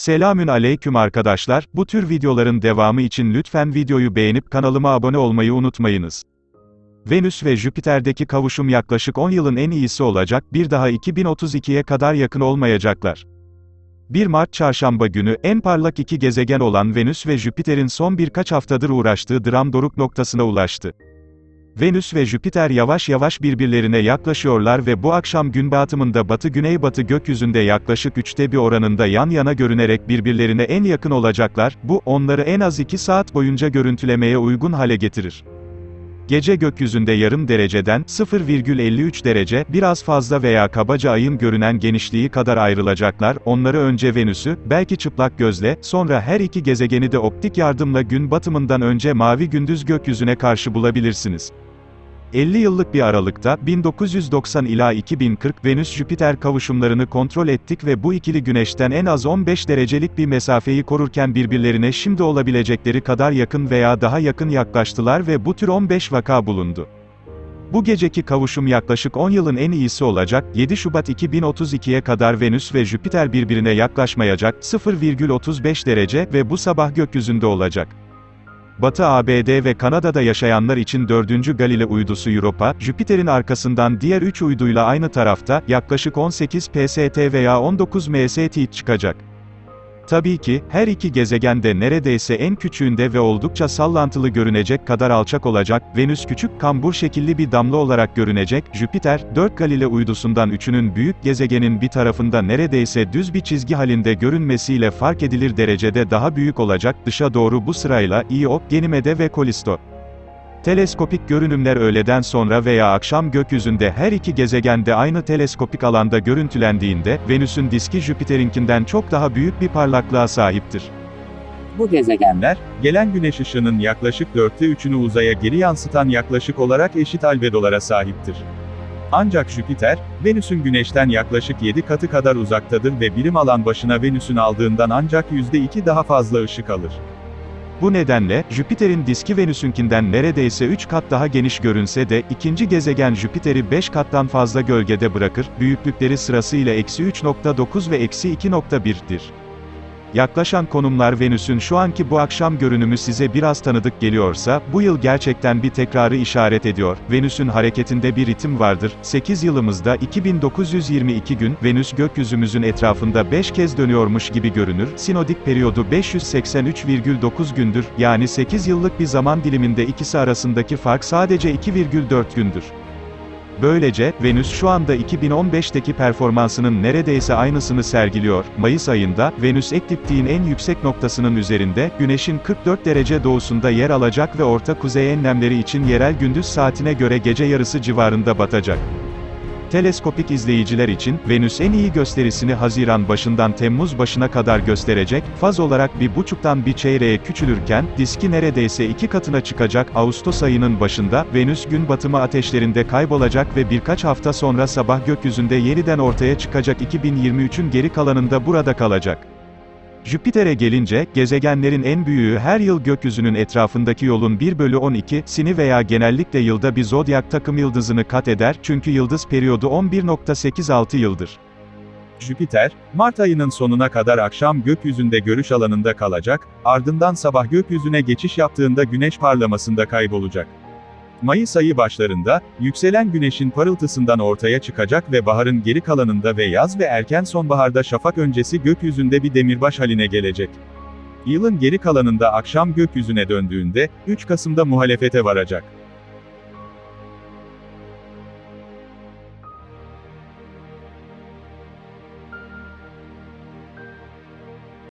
Selamün aleyküm arkadaşlar, bu tür videoların devamı için lütfen videoyu beğenip kanalıma abone olmayı unutmayınız. Venüs ve Jüpiter'deki kavuşum yaklaşık 10 yılın en iyisi olacak, bir daha 2032'ye kadar yakın olmayacaklar. 1 Mart çarşamba günü, en parlak iki gezegen olan Venüs ve Jüpiter'in son birkaç haftadır uğraştığı dram doruk noktasına ulaştı. Venüs ve Jüpiter yavaş yavaş birbirlerine yaklaşıyorlar ve bu akşam gün batımında batı-güneybatı gökyüzünde yaklaşık üçte bir oranında yan yana görünerek birbirlerine en yakın olacaklar, bu, onları en az 2 saat boyunca görüntülemeye uygun hale getirir. Gece gökyüzünde yarım dereceden 0,53 derece biraz fazla veya kabaca ayın görünen genişliği kadar ayrılacaklar. Onları önce Venüs'ü, belki çıplak gözle, sonra her iki gezegeni de optik yardımla gün batımından önce mavi gündüz gökyüzüne karşı bulabilirsiniz. 50 yıllık bir aralıkta 1990 ila 2040 Venüs-Jüpiter kavuşumlarını kontrol ettik ve bu ikili Güneş'ten en az 15 derecelik bir mesafeyi korurken birbirlerine şimdi olabilecekleri kadar yakın veya daha yakın yaklaştılar ve bu tür 15 vaka bulundu. Bu geceki kavuşum yaklaşık 10 yılın en iyisi olacak, 7 Şubat 2032'ye kadar Venüs ve Jüpiter birbirine yaklaşmayacak, 0,35 derece ve bu sabah gökyüzünde olacak. Batı ABD ve Kanada'da yaşayanlar için 4. Galile uydusu Europa, Jüpiter'in arkasından diğer 3 uyduyla aynı tarafta, yaklaşık 18 PST veya 19 MST çıkacak. Tabii ki, her iki gezegen de neredeyse en küçüğünde ve oldukça sallantılı görünecek kadar alçak olacak, Venüs küçük kambur şekilli bir damla olarak görünecek, Jüpiter, 4 Galile uydusundan üçünün büyük gezegenin bir tarafında neredeyse düz bir çizgi halinde görünmesiyle fark edilir derecede daha büyük olacak, dışa doğru bu sırayla, Io, Ganymede ve Kalisto. Teleskopik görünümler öğleden sonra veya akşam gökyüzünde her iki gezegen de aynı teleskopik alanda görüntülendiğinde, Venüs'ün diski Jüpiter'inkinden çok daha büyük bir parlaklığa sahiptir. Bu gezegenler, Gelen güneş ışığının yaklaşık dörtte üçünü uzaya geri yansıtan yaklaşık olarak eşit albedolara sahiptir. Ancak Jüpiter, Venüs'ün güneşten yaklaşık 7 katı kadar uzaktadır ve birim alan başına Venüs'ün aldığından ancak %2 daha fazla ışık alır. Bu nedenle, Jüpiter'in diski Venüs'ünkinden neredeyse 3 kat daha geniş görünse de, ikinci gezegen Jüpiter'i 5 kattan fazla gölgede bırakır, büyüklükleri sırasıyla eksi 3.9 ve eksi 2.1'dir. Yaklaşan konumlar Venüs'ün şu anki bu akşam görünümü size biraz tanıdık geliyorsa, bu yıl gerçekten bir tekrarı işaret ediyor. Venüs'ün hareketinde bir ritim vardır. 8 yılımızda 2922 gün, Venüs gökyüzümüzün etrafında 5 kez dönüyormuş gibi görünür. Sinodik periyodu 583,9 gündür, yani 8 yıllık bir zaman diliminde ikisi arasındaki fark sadece 2,4 gündür. Böylece, Venüs şu anda 2015'teki performansının neredeyse aynısını sergiliyor. Mayıs ayında, Venüs ekliptiğin en yüksek noktasının üzerinde, Güneş'in 44 derece doğusunda yer alacak ve orta kuzey enlemleri için yerel gündüz saatine göre gece yarısı civarında batacak. Teleskopik izleyiciler için, Venüs en iyi gösterisini Haziran başından Temmuz başına kadar gösterecek, faz olarak bir buçuktan bir çeyreğe küçülürken, diski neredeyse iki katına çıkacak, Ağustos ayının başında, Venüs gün batımı ateşlerinde kaybolacak ve birkaç hafta sonra sabah gökyüzünde yeniden ortaya çıkacak 2023'ün geri kalanında burada kalacak. Jüpiter'e gelince, gezegenlerin en büyüğü her yıl gökyüzünün etrafındaki yolun 1 bölü 12, sini veya genellikle yılda bir zodyak takım yıldızını kat eder çünkü yıldız periyodu 11.86 yıldır. Jüpiter, Mart ayının sonuna kadar akşam gökyüzünde görüş alanında kalacak, ardından sabah gökyüzüne geçiş yaptığında güneş parlamasında kaybolacak. Mayıs ayı başlarında, yükselen güneşin parıltısından ortaya çıkacak ve baharın geri kalanında ve yaz ve erken sonbaharda şafak öncesi gökyüzünde bir demirbaş haline gelecek. Yılın geri kalanında akşam gökyüzüne döndüğünde, 3 Kasım'da muhalefete varacak.